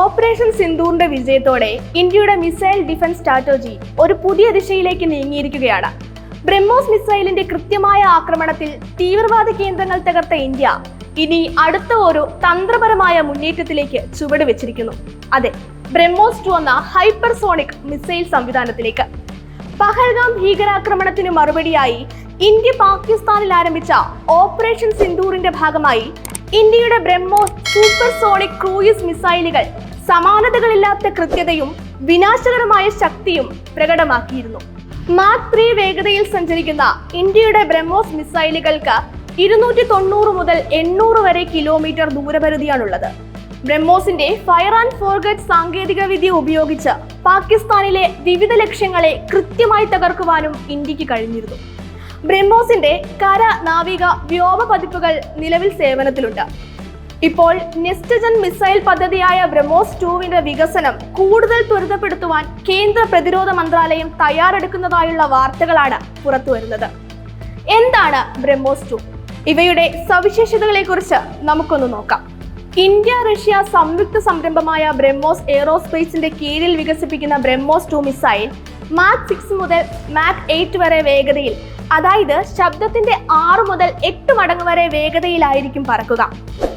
Operation സിന്ദൂറിന്റെ വിജയത്തോടെ ഇന്ത്യയുടെ missile defence strategy ഒരു പുതിയ ദിശയിലേക്ക് നീങ്ങിയിരിക്കുകയാണ്. ബ്രഹ്മോസ് മിസൈലിന്റെ കൃത്യമായ ആക്രമണത്തിൽ തീവ്രവാദ കേന്ദ്രങ്ങൾ തകർത്ത ഇന്ത്യ ഇനി അടുത്ത ഒരു തന്ത്രപരമായ മുന്നേറ്റത്തിലേക്ക് ചുവട് വെച്ചിരിക്കുന്നു അതെ ബ്രഹ്മോസ് ടു എന്ന ഹൈപ്പർസോണിക് മിസൈൽ സംവിധാനത്തിലേക്ക്. പഹൽഗാം ഭീകരാക്രമണത്തിന് മറുപടിയായി ഇന്ത്യ പാകിസ്ഥാനിൽ ആരംഭിച്ച ഓപ്പറേഷൻ സിന്ധൂറിന്റെ ഭാഗമായി ഇന്ത്യയുടെ ബ്രഹ്മോസ് സൂപ്പർ സോണിക് ക്രൂയിസ് മിസൈലുകൾ സമാനതകളില്ലാത്ത കൃത്യതയും വിനാശകരമായ ശക്തിയും പ്രകടമാക്കിയിരുന്നു. മാക് ത്രീ വേഗതയിൽ സഞ്ചരിക്കുന്ന ഇന്ത്യയുടെ ബ്രഹ്മോസ് മിസൈലുകൾക്ക് ഇരുന്നൂറ്റി തൊണ്ണൂറ് മുതൽ എണ്ണൂറ് വരെ കിലോമീറ്റർ ദൂരപരിധിയാണുള്ളത്. ബ്രഹ്മോസിന്റെ ഫയർ ആൻഡ് ഫോർഗറ്റ് സാങ്കേതിക വിദ്യ ഉപയോഗിച്ച് പാകിസ്ഥാനിലെ വിവിധ ലക്ഷ്യങ്ങളെ കൃത്യമായി തകർക്കുവാനും ഇന്ത്യയ്ക്ക് കഴിഞ്ഞിരുന്നു. ബ്രഹ്മോസിന്റെ കര നാവിക വ്യോമ പതിപ്പുകൾ നിലവിൽ സേവനത്തിലുണ്ട്. ഇപ്പോൾ നെസ്റ്റജൻ മിസൈൽ പദ്ധതിയായ ബ്രഹ്മോസ് ടൂവിന്റെ വികസനം കൂടുതൽ ത്വരിതപ്പെടുത്തുവാൻ കേന്ദ്ര പ്രതിരോധ മന്ത്രാലയം തയ്യാറെടുക്കുന്നതായുള്ള വാർത്തകളാണ് പുറത്തുവരുന്നത്. എന്താണ് ബ്രഹ്മോസ് ടു? ഇവയുടെ സവിശേഷതകളെക്കുറിച്ച് നമുക്കൊന്ന് നോക്കാം. ഇന്ത്യ റഷ്യ സംയുക്ത സംരംഭമായ ബ്രഹ്മോസ് എയറോസ്പേസിന്റെ കീഴിൽ വികസിപ്പിക്കുന്ന BrahMos two missile Mach six മുതൽ മാക് എയ്റ്റ് വരെ വേഗതയിൽ. അതായത് ശബ്ദത്തിന്റെ ആറ് മുതൽ എട്ട് മടങ്ങ് വരെ വേഗതയിലായിരിക്കും പറക്കുക.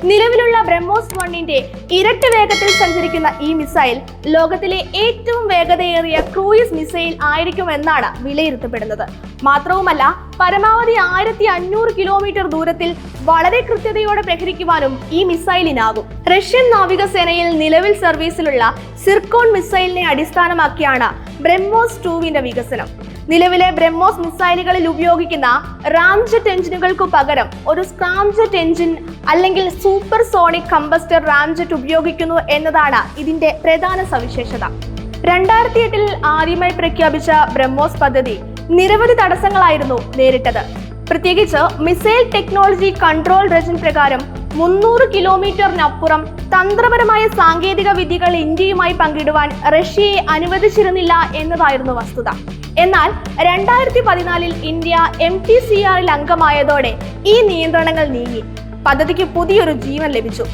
നിലവിലുള്ള ബ്രഹ്മോസ് വണ്ണിന്റെ ഇരട്ടി വേഗത്തിൽ സഞ്ചരിക്കുന്ന ഈ മിസൈൽ ലോകത്തിലെ ഏറ്റവും വേഗതയേറിയ ക്രൂയിസ് മിസൈൽ ആയിരിക്കുമെന്നാണ് വിലയിരുത്തപ്പെടുന്നത്. മാത്രവുമല്ല പരമാവധി ആയിരത്തി അഞ്ഞൂറ് കിലോമീറ്റർ ദൂരത്തിൽ വളരെ കൃത്യതയോടെ പ്രഹരിക്കുവാനും ഈ മിസൈലിനാകും റഷ്യൻ നാവികസേനയിൽ നിലവിൽ സർവീസിലുള്ള സിർക്കോൺ മിസൈലിനെ അടിസ്ഥാനമാക്കിയാണ് ബ്രഹ്മോസ് ടൂവിന്റെ വികസനം. നിലവിലെ ബ്രഹ്മോസ് മിസൈലുകളിൽ ഉപയോഗിക്കുന്ന റാംജെറ്റ് എഞ്ചിനുകൾക്ക് പകരം ഒരു സ്ക്രാംജെറ്റ് എഞ്ചിൻ അല്ലെങ്കിൽ സൂപ്പർ സോണിക് കമ്പസ്റ്റർ റാംജെറ്റ് ഉപയോഗിക്കുന്നു എന്നതാണ് ഇതിന്റെ പ്രധാന സവിശേഷത. രണ്ടായിരത്തി എട്ടിൽ ആദ്യമായി പ്രഖ്യാപിച്ച ബ്രഹ്മോസ് പദ്ധതി നിരവധി തടസ്സങ്ങളായിരുന്നു നേരിട്ടത്. പ്രത്യേകിച്ച് മിസൈൽ ടെക്നോളജി കൺട്രോൾ റെജിൻ പ്രകാരം മുന്നൂറ് കിലോമീറ്ററിനപ്പുറം തന്ത്രപരമായ സാങ്കേതിക വിദ്യകൾ ഇന്ത്യയുമായി പങ്കിടുവാൻ റഷ്യയെ അനുവദിച്ചിരുന്നില്ല എന്നതായിരുന്നു വസ്തുത. എന്നാൽ രണ്ടായിരത്തി പതിനാലിൽ ഇന്ത്യ എം ടി സി ആറിൽ അംഗമായതോടെ ഈ നിയന്ത്രണങ്ങൾ നീങ്ങി. പദ്ധതിക്ക് പുതിയൊരു ജീവൻ ലഭിച്ചു.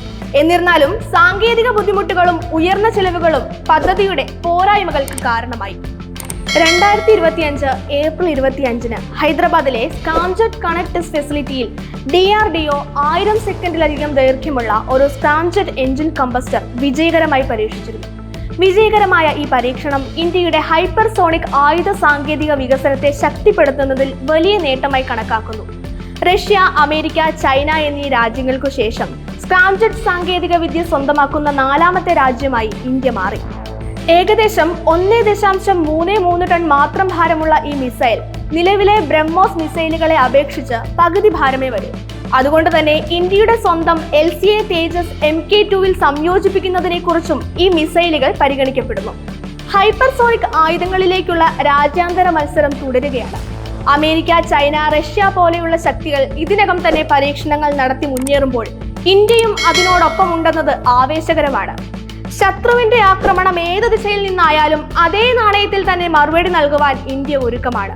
എന്നിരുന്നാലും സാങ്കേതിക ബുദ്ധിമുട്ടുകളും ഉയർന്ന ചെലവുകളും പദ്ധതിയുടെ പോരായ്മകൾക്ക് കാരണമായി. രണ്ടായിരത്തി ഇരുപത്തിയഞ്ച് ഏപ്രിൽ ഇരുപത്തിയഞ്ചിന് ഹൈദരാബാദിലെ സ്കാംജെറ്റ് കണക്ട് ഫെസിലിറ്റിയിൽ ഡി ആർ ഡി ഒ ആയിരം സെക്കൻഡിലധികം ദൈർഘ്യമുള്ള ഒരു സ്കാംജെറ്റ് എഞ്ചിൻ കമ്പസ്റ്റർ വിജയകരമായി പരീക്ഷിച്ചിരുന്നു. വിജയകരമായ ഈ പരീക്ഷണം ഇന്ത്യയുടെ ഹൈപ്പർസോണിക് ആയുധ സാങ്കേതിക വികസനത്തെ ശക്തിപ്പെടുത്തുന്നതിൽ വലിയ നേട്ടമായി കണക്കാക്കുന്നു. റഷ്യ അമേരിക്ക ചൈന എന്നീ രാജ്യങ്ങൾക്കു ശേഷം സ്ക്രാംജെറ്റ് സാങ്കേതിക വിദ്യ സ്വന്തമാക്കുന്ന നാലാമത്തെ രാജ്യമായി ഇന്ത്യ മാറി. ഏകദേശം ഒന്നേ ദശാംശം മൂന്ന് മൂന്ന് ടൺ മാത്രം ഭാരമുള്ള ഈ മിസൈൽ നിലവിലെ ബ്രഹ്മോസ് മിസൈലുകളെ അപേക്ഷിച്ച് പകുതി ഭാരമേ വരൂ. അതുകൊണ്ട് തന്നെ ഇന്ത്യയുടെ സ്വന്തം L C A Tejas M K ടുവിൽ സംയോജിപ്പിക്കുന്നതിനെ കുറിച്ചും ഈ മിസൈലുകൾ പരിഗണിക്കപ്പെടുന്നു. ഹൈപ്പർസോണിക് ആയുധങ്ങളിലേക്കുള്ള രാജ്യാന്തര മത്സരം തുടരുകയാണ്. അമേരിക്ക ചൈന റഷ്യ പോലെയുള്ള ശക്തികൾ ഇതിനകം തന്നെ പരീക്ഷണങ്ങൾ നടത്തി മുന്നേറുമ്പോൾ ഇന്ത്യയും അതിനോടൊപ്പം ഉണ്ടെന്നത് ആവേശകരമാണ്. ശത്രുവിന്റെ ആക്രമണം ഏത് ദിശയിൽ നിന്നായാലും അതേ നാണയത്തിൽ തന്നെ മറുപടി നൽകുവാൻ ഇന്ത്യ ഒരുക്കമാണ്.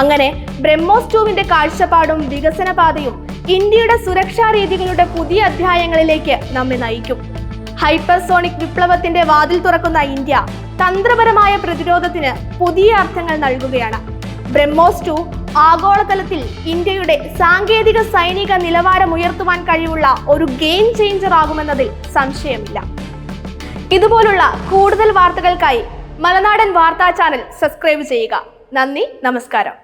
അങ്ങനെ ബ്രഹ്മോസ് ടൂവിന്റെ കാഴ്ചപ്പാടും വികസന പാതയും ഇന്ത്യയുടെ സുരക്ഷാ രീതികളുടെ പുതിയ അധ്യായങ്ങളിലേക്ക് നമ്മെ നയിക്കും. ഹൈപ്പർസോണിക് വിപ്ലവത്തിന്റെ വാതിൽ തുറക്കുന്ന ഇന്ത്യ തന്ത്രപരമായ പ്രതിരോധത്തിന് പുതിയ അർത്ഥങ്ങൾ നൽകുകയാണ്. ബ്രഹ്മോസ് ടു ആഗോളതലത്തിൽ ഇന്ത്യയുടെ സാങ്കേതിക സൈനിക നിലവാരം ഉയർത്തുവാൻ കഴിവുള്ള ഒരു ഗെയിം ചേഞ്ചർ ആകുമെന്നതിൽ സംശയമില്ല. ഇതുപോലുള്ള കൂടുതൽ വാർത്തകൾക്കായി മലനാടൻ വാർത്താ ചാനൽ സബ്സ്ക്രൈബ് ചെയ്യുക. നന്ദി നമസ്കാരം.